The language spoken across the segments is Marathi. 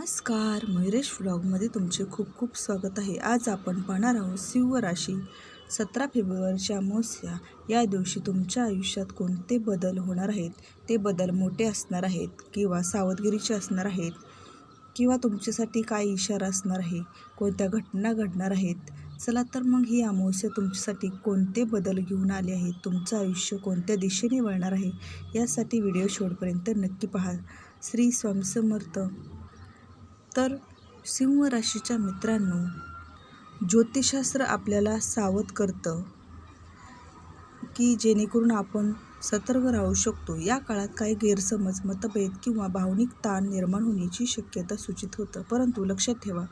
नमस्कार मयुरेश व्लॉगमध्ये तुमचे खूप खूप स्वागत आहे. आज आपण पाहणार आहोत सिंह राशी सतरा फेब्रुवारीच्या अमावस्या. या दिवशी तुमच्या आयुष्यात कोणते बदल होणार आहेत? ते बदल मोठे असणार आहेत किंवा सावधगिरीचे असणार आहेत? किंवा तुमच्यासाठी काय इशारा असणार आहे? कोणत्या घटना घडणार आहेत? चला तर मग ही अमावस्या तुमच्यासाठी कोणते बदल घेऊन आले आहेत? तुमचं आयुष्य कोणत्या दिशेने वळणार आहे? यासाठी व्हिडिओ शेवटपर्यंत नक्की पहा. श्री स्वामी समर्थ. तर सिंह राशीच्या मित्रांनो ज्योतिषशास्त्र आपल्याला सावध करतं की जेणेकरून आपण सतर्क राहू शकतो. या काळात काही गैरसमज मतभेद किंवा भावनिक ताण निर्माण होण्याची शक्यता सूचित होतं. परंतु लक्षात ठेवा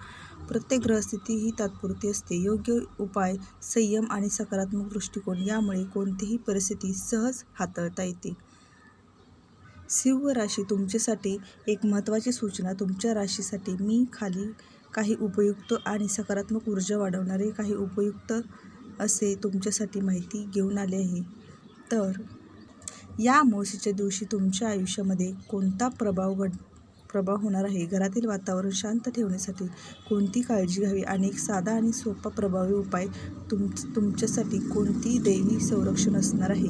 प्रत्येक ग्रहस्थिती ही तात्पुरती असते. योग्य उपाय संयम आणि सकारात्मक दृष्टिकोन यामुळे कोणतीही परिस्थिती सहज हाताळता येते. सिंह राशी तुमच्यासाठी एक महत्त्वाची सूचना. तुमच्या राशीसाठी मी खाली काही उपयुक्त आणि सकारात्मक ऊर्जा वाढवणारे काही उपयुक्त असे तुमच्यासाठी माहिती घेऊन आले आहे. तर या अमावस्येच्या दिवशी तुमच्या आयुष्यामध्ये कोणता प्रभाव घड प्रभाव होणार आहे? घरातील वातावरण शांत ठेवण्यासाठी कोणती काळजी घ्यावी? आणि एक साधा आणि सोपा प्रभावी उपाय तुम तुमच्यासाठी कोणती दैवी संरक्षण असणार आहे?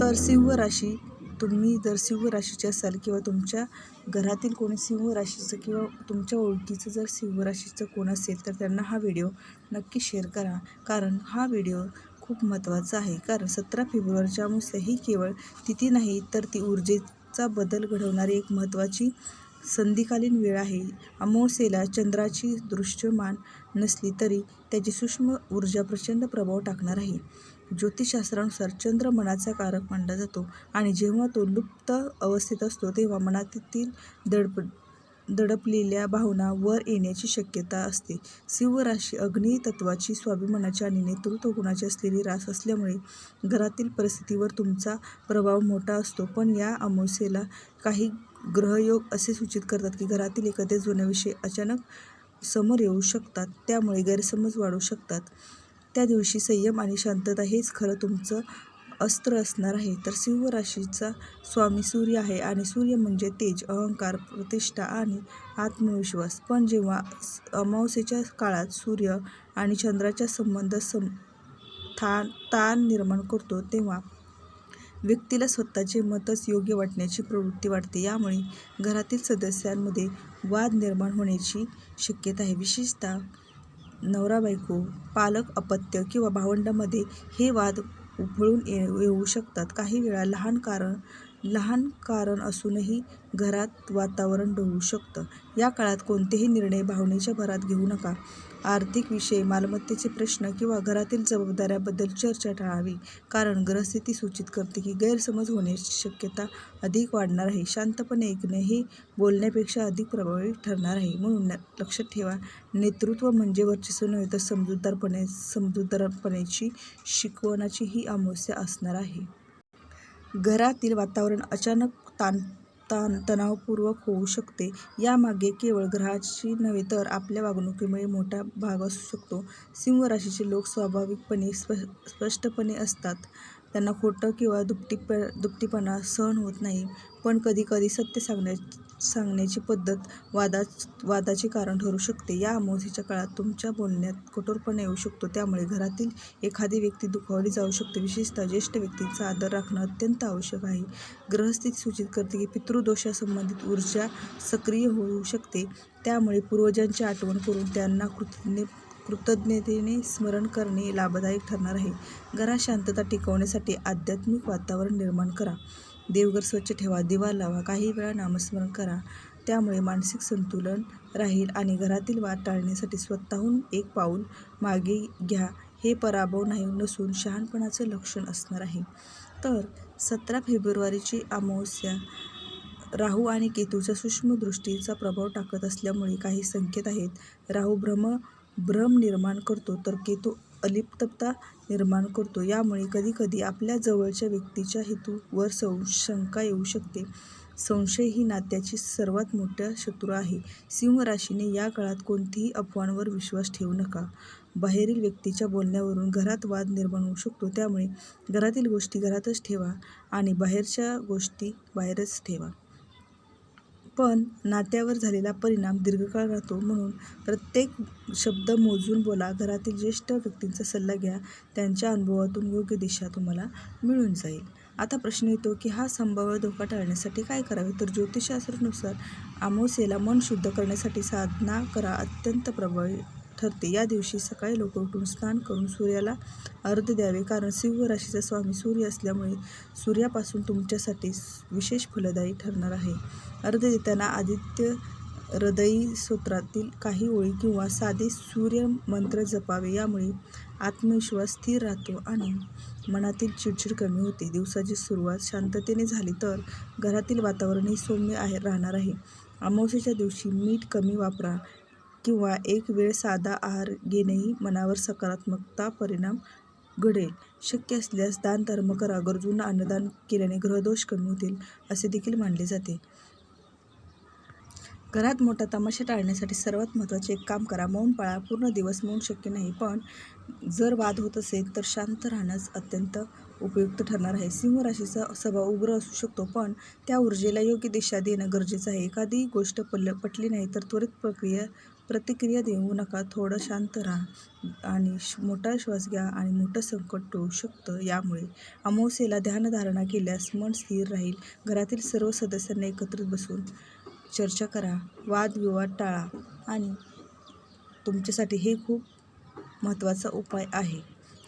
तर सिंह राशी तुम्ही जर सिंह राशीचे असाल किंवा तुमच्या घरातील कोणी सिंह राशीचं किंवा तुमच्या ओळखीचं जर सिंह राशीचं कोण असेल तर त्यांना हा व्हिडिओ नक्की शेअर करा. कारण हा व्हिडिओ खूप महत्त्वाचा आहे. कारण सतरा फेब्रुवारीच्या अमावस्या ही केवळ तिथी नाही तर ती ऊर्जेचा बदल घडवणारी एक महत्त्वाची संधिकालीन वेळ आहे. अमावस्येला चंद्राची दृश्यमान नसली तरी त्याची सूक्ष्म ऊर्जा प्रचंड प्रभाव टाकणार आहे. ज्योतिषशास्त्रानुसार चंद्र मनाचा कारक मानला जातो आणि जेव्हा तो लुप्त अवस्थेत असतो तेव्हा मनातील दडप दडपलेल्या भावना वर येण्याची शक्यता असते. शिवराशी राशी अग्नी तत्वाची स्वाभिमानाची आणि नेतृत्व गुणाची असलेली रास असल्यामुळे घरातील परिस्थितीवर तुमचा प्रभाव मोठा असतो. पण या अमावस्येला काही ग्रहयोग असे सूचित करतात की घरातील एखाद्या जुन्याविषयी अचानक समोर येऊ शकतात त्यामुळे गैरसमज वाढू शकतात. त्या दिवशी संयम आणि शांतता हेच खरं तुमचं अस्त्र असणार आहे. तर सिंह राशीचा स्वामी सूर्य आहे आणि सूर्य म्हणजे तेज अहंकार प्रतिष्ठा आणि आत्मविश्वास. पण जेव्हा अमावस्येच्या काळात सूर्य आणि चंद्राचा संबंध सम थान ताण निर्माण करतो तेव्हा व्यक्तीला स्वतःचे मतच योग्य वाटण्याची प्रवृत्ती वाटते. यामुळे घरातील सदस्यांमध्ये वाद निर्माण होण्याची शक्यता आहे. विशेषतः नवरा बायको पालक अपत्य किंवा भावंडामध्ये हे वाद उफळून ये येऊ शकतात. काही वेळा लहान कारण लहान कारण असूनही घरात वातावरण ढवळू शकतं. या काळात कोणतेही निर्णय भावनेच्या भरात घेऊ नका. आर्थिक विषय मालमत्तेचे प्रश्न किंवा घरातील जबाबदाऱ्याबद्दल चर्चा टाळावी कारण ग्रहस्थिती सूचित करते की गैरसमज होण्याची शक्यता अधिक वाढणार आहे. शांतपणे ऐकणे हे बोलण्यापेक्षा अधिक प्रभावी ठरणार आहे. म्हणून लक्षात ठेवा नेतृत्व म्हणजे वर्चस्व नव्हे तर समजूतदारपणे समजूतदारपणाची शिकवणाची ही अमावस्या असणार आहे. घरातील वातावरण अचानक ताण ताण तणावपूर्वक होऊ शकते. यामागे केवळ ग्रहाची नव्हे तर आपल्या वागणुकीमुळे मोठा भाग असू शकतो. सिंह राशीचे लोक स्वाभाविकपणे स्प स्पष्टपणे असतात. त्यांना खोटं किंवा दुपटीप दुपटीपणा सहन होत नाही. पण कधीकधी सत्य सांगण्या सांगण्याची पद्धत वादा वादाचे कारण ठरू शकते. या अमावस्येच्या काळात तुमच्या बोलण्यात कठोरपणा येऊ शकतो. त्यामुळे घरातील एखादी व्यक्ती दुखावली जाऊ शकते. विशेषतः ज्येष्ठ व्यक्तींचा आदर राखणं अत्यंत आवश्यक आहे. ग्रहस्थिती सूचित करते की पितृदोषासंबंधित ऊर्जा सक्रिय होऊ शकते. त्यामुळे पूर्वजांची आठवण करून त्यांना कृतज्ञ कृतज्ञतेने स्मरण करणे लाभदायक ठरणार आहे. घरात शांतता टिकवण्यासाठी आध्यात्मिक वातावरण निर्माण करा. देवघर स्वच्छ ठेवा दिवा लावा काही वेळा नामस्मरण करा. त्यामुळे मानसिक संतुलन राहील आणि घरातील वाद टाळण्यासाठी स्वतःहून एक पाऊल मागे घ्या. हे पराभव नाही नसून शहाणपणाचं लक्षण असणार आहे. तर सतरा फेब्रुवारीची अमावस्या राहू आणि केतूच्या सूक्ष्मदृष्टीचा प्रभाव टाकत असल्यामुळे काही संकेत आहेत. राहू भ्रम भ्रम निर्माण करतो तर केतू अलिप्तता निर्माण करतो. यामुळे कधीकधी आपल्या जवळच्या व्यक्तीच्या हेतूवर सं शंका येऊ शकते. संशय ही नात्याची सर्वात मोठा शत्रू आहे. सिंह राशीने या काळात कोणतीही अफवांवर विश्वास ठेवू नका. बाहेरील व्यक्तीच्या बोलण्यावरून घरात वाद निर्माण होऊ शकतो. त्यामुळे घरातील गोष्टी घरातच ठेवा आणि बाहेरच्या गोष्टी बाहेरच ठेवा. पण नात्यावर झालेला परिणाम दीर्घकाळ राहतो म्हणून प्रत्येक शब्द मोजून बोला घरातील ज्येष्ठ व्यक्तींचा सल्ला घ्या त्यांच्या अनुभवातून योग्य दिशा तुम्हाला मिळून जाईल. आता प्रश्न येतो की हा संभाव्य धोका टाळण्यासाठी काय करावे? तर ज्योतिषशास्त्रानुसार आमोसेला मन शुद्ध करण्यासाठी साधना करा अत्यंत प्रभावी ठरते. या दिवशी सकाळी लवकर उठून स्नान करून सूर्याला अर्ध द्यावे. कारण सिंह राशीचा स्वामी सूर्य असल्यामुळे सूर्यापासून तुमच्यासाठी विशेष फलदायी ठरणार आहे. अर्ध देताना आदित्य हृदयी सूत्रातील काही ओळी किंवा साधे सूर्य मंत्र जपावे. यामुळे आत्मविश्वास स्थिर राहतो आणि मनातील चिडचिड कमी होते. दिवसाची सुरुवात शांततेने झाली तर घरातील वातावरणही सौम्य आहे राहणार आहे. अमावस्येच्या दिवशी मीठ कमी वापरा. किंवा एक वेळ साधा आहार घेणेही मनावर सकारात्मकता परिणाम घडेल. शक्य असल्यास दान धर्म करा गरजूंना अन्नदान केल्याने ग्रहदोष कमी होतील असे देखील मानले जाते. घरात मोठा तमाशा टाळण्यासाठी सर्वात महत्त्वाचे एक काम करा. मौन पाळा. पूर्ण दिवस मौन शक्य नाही पण जर वाद होत असेल तर शांत राहणंच अत्यंत उपयुक्त ठरणार आहे. सिंह राशीचा स्वभाव उग्र असू शकतो पण त्या ऊर्जेला योग्य दिशा देणं गरजेचं आहे. एखादी गोष्ट पल पटली नाही तर त्वरित प्रक्रिया प्रतिक्रिया देऊ नका. थोडं शांत राहा आणि मोठा श्वास घ्या आणि मोठं संकट टळू शकतं. यामुळे अमावस्येला ध्यानधारणा केल्यास मन स्थिर राहील. घरातील सर्व सदस्यांना एकत्रित बसून चर्चा करा. वादविवाद टाळा आणि तुमच्यासाठी हे खूप महत्त्वाचा उपाय आहे.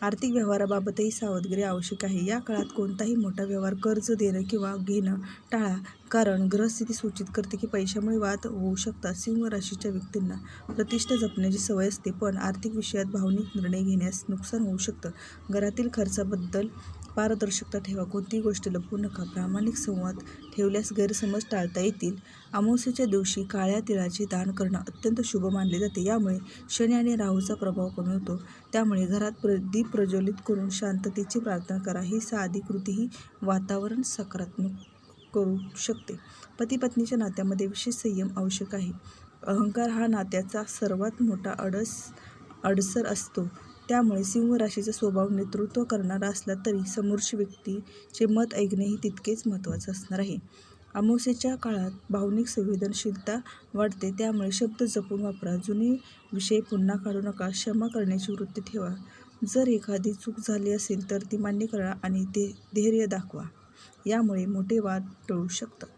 आर्थिक व्यवहाराबाबतही सावधगिरी आवश्यक आहे. या काळात कोणताही मोठा व्यवहार कर्ज देणं किंवा घेणं टाळा कारण ग्रहस्थिती सूचित करते की पैशामुळे वाद होऊ शकतात सिंह राशीच्या व्यक्तींना. प्रतिष्ठा जपण्याची सवय असते पण आर्थिक विषयात भावनिक निर्णय घेण्यास नुकसान होऊ शकतं. घरातील खर्चाबद्दल पारदर्शकता ठेवा. कोणतीही गोष्ट लपवू नका. प्रामाणिक संवाद ठेवल्यास गैरसमज टाळता येतील. अमावस्येच्या दिवशी काळ्या तिळाचे दान करणं अत्यंत शुभ मानले जाते. यामुळे शनी आणि राहूचा प्रभाव कमी होतो. त्यामुळे घरात प्र दीप प्रज्वलित करून शांततेची प्रार्थना करा. ही साधी कृतीही वातावरण सकारात्मक करू शकते. पती पत्नीच्या नात्यामध्ये विशेष संयम आवश्यक आहे. अहंकार हा नात्याचा सर्वात मोठा अडस अडसर असतो. त्यामुळे सिंह राशीचा स्वभाव नेतृत्व करणारा असला तरी समोरची व्यक्तीचे मत ऐकणेही तितकेच महत्त्वाचं असणार आहे. अमावस्येच्या काळात भावनिक संवेदनशीलता वाढते त्यामुळे शब्द जपून वापरा जुने विषय पुन्हा काढू नका क्षमा करण्याची वृत्ती ठेवा. जर एखादी चूक झाली असेल तर ती मान्य करा आणि ते धैर्य दाखवा. यामुळे मोठे वाद टळू शकतात.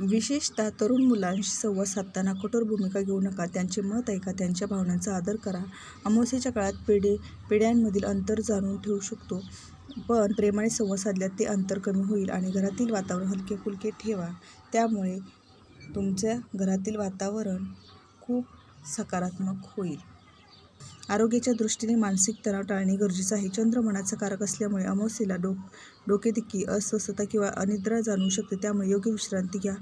विशेषतः तरुण मुलांशी संवाद साधताना कठोर भूमिका घेऊ नका त्यांचे मत ऐका त्यांच्या भावनांचा आदर करा. अमावस्येच्या काळात पिढे पिढ्यांमधील अंतर जाणून ठेवू शकतो. पण प्रेमाने संवाद साधल्यात ते अंतर कमी होईल आणि घरातील वातावरण हलके फुलके ठेवा. त्यामुळे तुमच्या घरातील वातावरण खूप सकारात्मक होईल. आरोग्याच्या दृष्टीने मानसिक तणाव टाळणे गरजेचं आहे. चंद्र मनाचा कारक असल्यामुळे अमावस्येला डोक डोकेदुखी अस्वस्थता किंवा अनिद्रा जाणवू शकते. त्यामुळे योग्य विश्रांती घ्या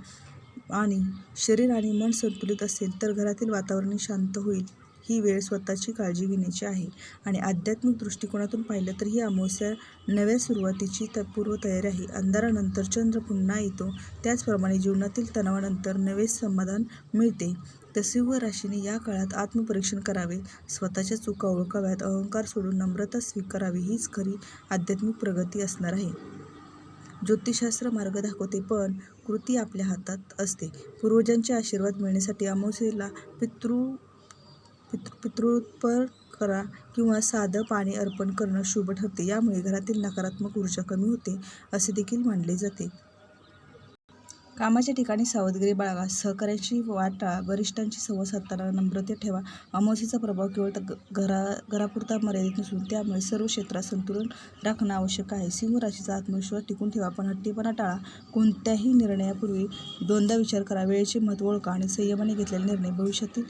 आणि शरीर आणि मन संतुलित असेल तर घरातील वातावरण शांत होईल. ही वेळ स्वतःची काळजी घेण्याची आहे. आणि आध्यात्मिक दृष्टिकोनातून पाहिलं तर ही अमावस्या नव्या सुरुवातीची त पूर्वतयारी आहे. अंधारानंतर चंद्र पुन्हा येतो. त्याचप्रमाणे जीवनातील तणावानंतर नवे समाधान मिळते. तर सिंह राशीने या काळात आत्मपरीक्षण करावे. स्वतःच्या चुका ओळखाव्यात. अहंकार सोडून नम्रता स्वीकारावी हीच खरी आध्यात्मिक प्रगती असणार आहे. ज्योतिषशास्त्र मार्ग दाखवते पण कृती आपल्या हातात असते. पूर्वजांचे आशीर्वाद मिळण्यासाठी अमावस्येला पितृ पितृ पितृत्पर करा किंवा साधं पाणी अर्पण करणं शुभ ठरते. यामुळे घरातील नकारात्मक ऊर्जा कमी होते असे देखील मानले जाते. कामाच्या ठिकाणी सावधगिरी बाळगा. सहकाऱ्यांशी वाटा वरिष्ठांची वरिष्ठांशी संवाद साधताना नम्रते ठेवा. अमावस्येचा प्रभाव केवळ त- घरा घरापुरता मर्यादित नसून त्यामुळे सर्व क्षेत्रात संतुलन राखणं आवश्यक आहे. सिंह राशीचा आत्मविश्वास टिकून ठेवा पण हट्टीपणा टाळा. कोणत्याही निर्णयापूर्वी दोनदा विचार करा. वेळेचे महत्त्व ओळखा आणि संयमाने घेतलेला निर्णय भविष्यातील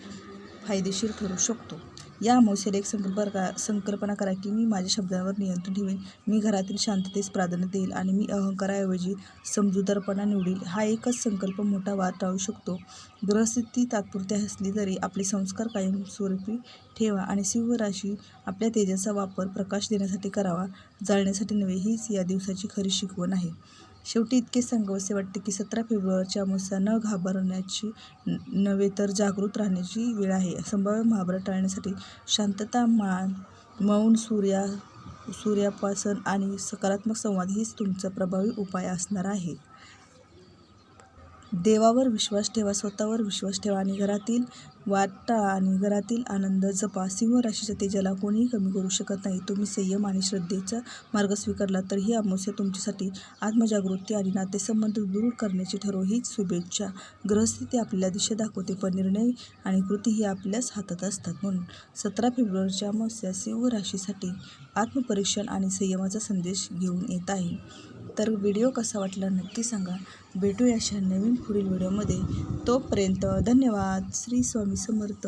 फायदेशीर ठरू शकतो. या अमावस्येला एक संकल्प करा संकल्पना करा की मी माझ्या शब्दांवर नियंत्रण ठेवेन मी घरातील शांततेस प्राधान्य देईल आणि मी अहंकाराऐवजी समजूतदारपणा निवडील. हा एकच संकल्प मोठा वाद टाळू शकतो. ग्रहस्थिती तात्पुरत्या असली तरी आपले संस्कार कायमस्वरूपी ठेवा आणि शिवराशी आपल्या तेजाचा वापर प्रकाश देण्यासाठी करावा जाळण्यासाठी नव्हे हीच या दिवसाची खरी शिकवण आहे. शेवटी इतके सांगावसे वाटते की सतरा फेब्रुवारीच्या अमावस्या न घाबरण्याची नव्हे तर जागृत राहण्याची वेळ आहे. संभाव्य महाभारत टाळण्यासाठी शांतता मान मौन सूर्या सूर्यापासन आणि सकारात्मक संवाद हीच तुमचा प्रभावी उपाय असणार आहे. देवावर विश्वास ठेवा स्वतःवर विश्वास ठेवा आणि घरातील वाटा आणि घरातील आनंद जपा. सिंह राशीच्या तेजाला कोणीही कमी करू शकत नाही. तुम्ही संयम आणि श्रद्धेचा मार्ग स्वीकारला तर ही अमावस्या तुमच्यासाठी आत्मजागृती आणि नातेसंबंध दूर करण्याची ठरव हीच शुभेच्छा. ग्रहस्थिती आपल्याला दिशा दाखवते पण निर्णय आणि कृती ही आपल्याच हातात असतात. म्हणून सतरा फेब्रुवारीच्या अमावस्या सिंह राशीसाठी आत्मपरीक्षण आणि संयमाचा संदेश घेऊन येत आहे. तर व्हिडिओ कसा वाटला नक्की सांगा. भेटूया अशा नवीन पुढील व्हिडिओमध्ये. तोपर्यंत धन्यवाद. श्री स्वामी समर्थ.